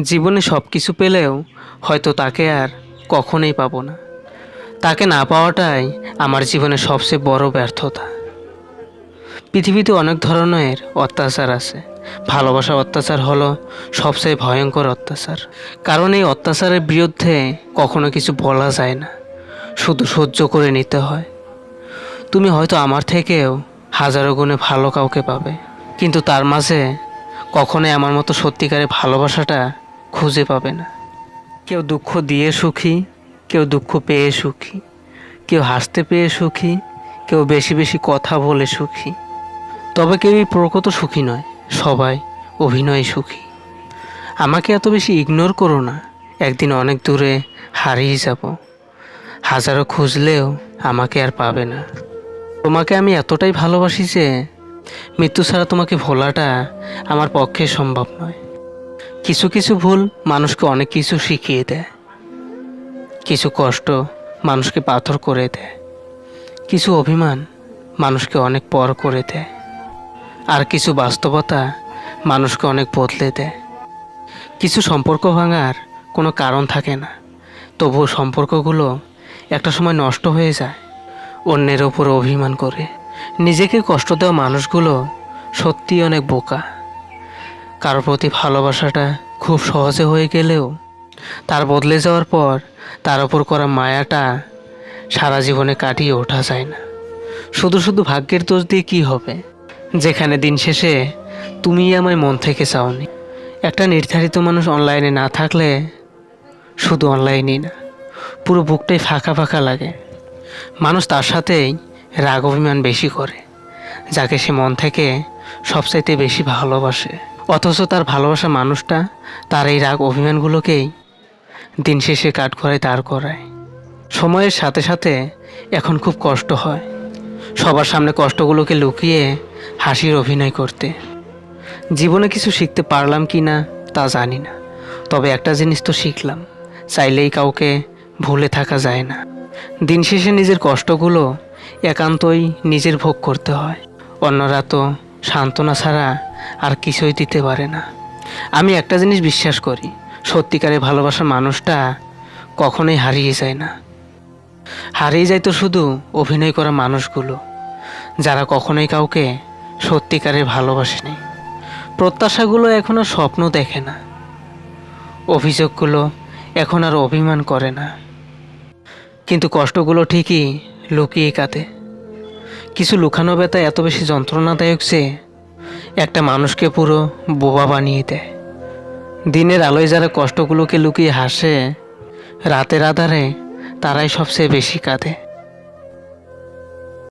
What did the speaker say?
জীবনে সব কিছু পেলেও হয়তো তাকে আর কখনোই পাবো না। তাকে না পাওয়াটাই আমার জীবনের সবচেয়ে বড় ব্যর্থতা। পৃথিবীতে অনেক ধরনের অত্যাচার আছে। ভালোবাসার অত্যাচার হলো সবচেয়ে ভয়ঙ্কর অত্যাচার। কারণ এই অত্যাচারের বিরুদ্ধে কখনো কিছু বলা যায় না। শুধু সহ্য করে নিতে হয়। তুমি হয়তো আমার থেকেও হাজারো গুণে ভালো কাউকে পাবে। কিন্তু তার মাঝে কখনোই আমার মতো সত্যিকারের ভালোবাসাটা খুঁজে পাবে না। কেউ দুঃখ দিয়ে সুখী, কেউ দুঃখ পেয়ে সুখী, কেউ হাসতে পেয়ে সুখী, কেউ বেশি বেশি কথা বলে সুখী। তবে কেউই প্রকৃত সুখী নয়, সবাই অভিনয় সুখী। আমাকে এত বেশি ইগনোর করো না, একদিন অনেক দূরে হারিয়ে যাব। হাজারো খুঁজলেও আমাকে আর পাবে না। তোমাকে আমি এতটাই ভালোবাসি যে মৃত্যু ছাড়া তোমাকে ভোলাটা আমার পক্ষে সম্ভব নয়। কিছু কিছু ভুল মানুষকে অনেক কিছু শিখিয়ে দেয়। কিছু কষ্ট মানুষকে পাথর করে দেয়। কিছু অভিমান মানুষকে অনেক পর করে দেয়। আর কিছু বাস্তবতা মানুষকে অনেক বদলে দেয়। কিছু সম্পর্ক ভাঙার কোনো কারণ থাকে না। তবুও সম্পর্কগুলো একটা সময় নষ্ট হয়ে যায়। অন্যের ওপর অভিমান করে নিজেকে কষ্ট দেওয়া মানুষগুলো সত্যি অনেক বোকা। কারোর প্রতি ভালোবাসাটা খুব সহজে হয়ে গেলেও তার বদলে যাওয়ার পর তার ওপর করা মায়াটা সারা জীবনে কাটিয়ে ওঠা যায় না। শুধু শুধু ভাগ্যের দোষ দিয়ে কী হবে? যেখানে দিন শেষে তুমি আমায় মন থেকে চাওনি। একটা নির্ধারিত মানুষ অনলাইনে না থাকলে শুধু অনলাইনেই না, পুরো বুকটাই ফাঁকা ফাঁকা লাগে। মানুষ তার সাথেই রাগ অভিমান বেশি করে, যাকে সে মন থেকে সবচাইতে বেশি ভালোবাসে। অথচ তার ভালোবাসা মানুষটা, তার এই রাগ অভিমানগুলোকেই দিন শেষে কাঠঘরে দাঁড় করায় সময়ের সাথে সাথে এখন খুব কষ্ট হয়। সবার সামনে কষ্টগুলোকে লুকিয়ে হাসির অভিনয় করতে। জীবনে কিছু শিখতে পারলাম কি না, তা জানি না। তবে একটা জিনিস তো শিখলাম, চাইলেই কাউকে ভুলে থাকা যায় না। দিন শেষে নিজের কষ্টগুলো একান্তই নিজের ভোগ করতে হয়। অন্যরা তো সান্ত্বনা ছাড়া আর কিছুই দিতে পারে না। আমি একটা জিনিস বিশ্বাস করি সত্যিকারে ভালোবাসা মানুষটা কখনোই হারিয়ে যায় না। হারিয়ে যায় তো শুধু অভিনয় করা মানুষগুলো, যারা কখনোই কাউকে সত্যিকারের ভালোবাসেনি প্রত্যাশাগুলো এখন আর স্বপ্ন দেখে না। অভিযোগগুলো এখন আর অভিমান করে না। কিন্তু কষ্টগুলো ঠিকই লুকিয়ে কাটে কিছু লুকানো ব্যথা এত বেশি যন্ত্রণাদায়ক যে একটা মানুষকে পুরো বোবা বানিয়ে দেয়। দিনের আলোয় যারা কষ্টগুলোকে লুকিয়ে হাসে, রাতের আধারে তারাই সবচেয়ে বেশি কাঁদে।